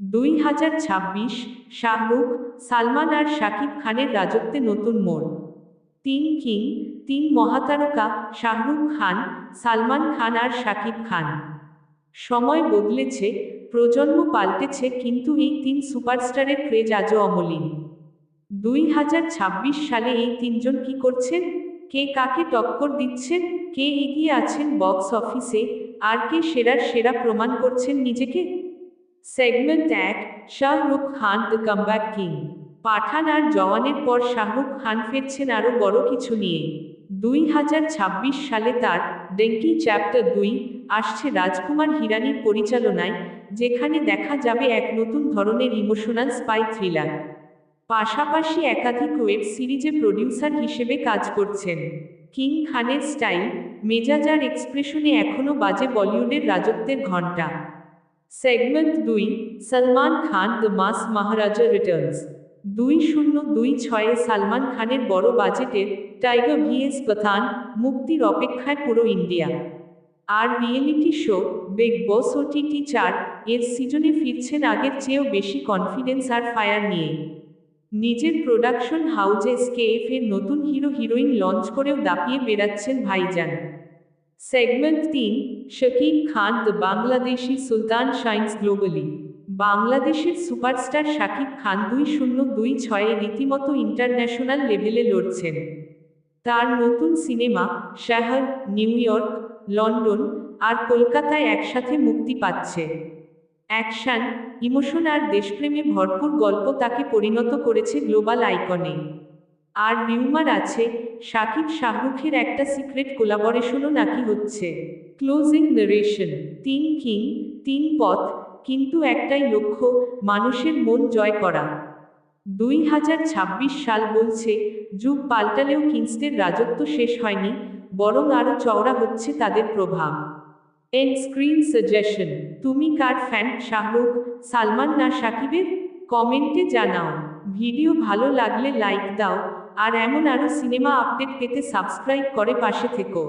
দুই হাজার ছাব্বিশ শাহরুখ, সালমান আর শাকিব খানের রাজত্বে নতুন মোড়। তিন কিং, তিন মহাতারকা, শাহরুখ খান, সালমান খান আর শাকিব খান। সময় বদলেছে, প্রজন্ম পাল্টেছে, কিন্তু এই তিন সুপারস্টারের ক্রেজ আজও অমলিন। দুই হাজার ছাব্বিশ সালে এই তিনজন কি করছেন? কে কাকে টক্কর দিচ্ছেন? কে এগিয়ে আছেন বক্স অফিসে? আর কে সেরার সেরা প্রমাণ করছেন নিজেকে? সেগমেন্ট এক Shahrukh Khan the comeback king Pathaan আর জওয়ানের পর শাহরুখ খান ফিরছেন আরও বড় কিছু নিয়ে। দুই হাজার ছাব্বিশ সালে তার ডেঙ্কি চ্যাপ্টার দুই আসছে রাজকুমার হিরানির পরিচালনায়, যেখানে দেখা যাবে এক নতুন ধরনের ইমোশনাল স্পাই থ্রিলার পাশাপাশি একাধিক ওয়েব সিরিজে প্রডিউসার হিসেবে কাজ করছেন। কিং খানের স্টাইল মেজাজার এক্সপ্রেশনে এখনও বাজে বলিউডের রাজত্বের ঘণ্টা। সেগমেন্ট দুই, Salman Khan the mass Maharaja returns. দুই শূন্য দুই ছয়ে সালমান খানের বড় বাজেটের টাইগার ভিএস পাথান মুক্তির অপেক্ষায় পুরো ইন্ডিয়া। আর reality show Bigg Boss OTT চার এর সিজনে ফিরছেন আগের চেয়েও বেশি কনফিডেন্স আর ফায়ার নিয়ে। নিজের প্রোডাকশন হাউজে স্কেএফ এর নতুন হিরো হিরোইন লঞ্চ করেও দাপিয়ে বেড়াচ্ছেন ভাইজান। সেগমেন্ট তিন Shakib Khan the Bangladeshi Sultan shines globally বাংলাদেশের সুপারস্টার শাকিব খান দুই শূন্য দুই ছয়ে রীতিমতো ইন্টারন্যাশনাল লেভেলে লড়ছেন। তার নতুন সিনেমা শাহর নিউ ইয়র্ক লন্ডন আর কলকাতায় একসাথে মুক্তি পাচ্ছে। অ্যাকশন ইমোশন আর দেশপ্রেমে ভরপুর গল্প তাকে পরিণত করেছে গ্লোবাল আইকনে আর রিউমার আছে শাকিব শাহরুখের একটা সিক্রেট কোলাবরেশনও নাকি হচ্ছে। ক্লোজিং নারেশন, তিন কিং, তিন পথ, কিন্তু একটাই লক্ষ্য, মানুষের মন জয় করা। দুই হাজার ছাব্বিশ সাল বলছে, যুগ পাল্টালেও কিংসদের রাজত্ব শেষ হয়নি, বরং আরও চওড়া হচ্ছে তাদের প্রভাব। এন স্ক্রিন সাজেশন, তুমি কার ফ্যান শাহরুখ, সালমান না সাকিবের? কমেন্টে জানাও। ভিডিও ভালো লাগলে লাইক দাও আর এমন আরও সিনেমা আপডেট পেতে সাবস্ক্রাইব করে পাশে থেকো।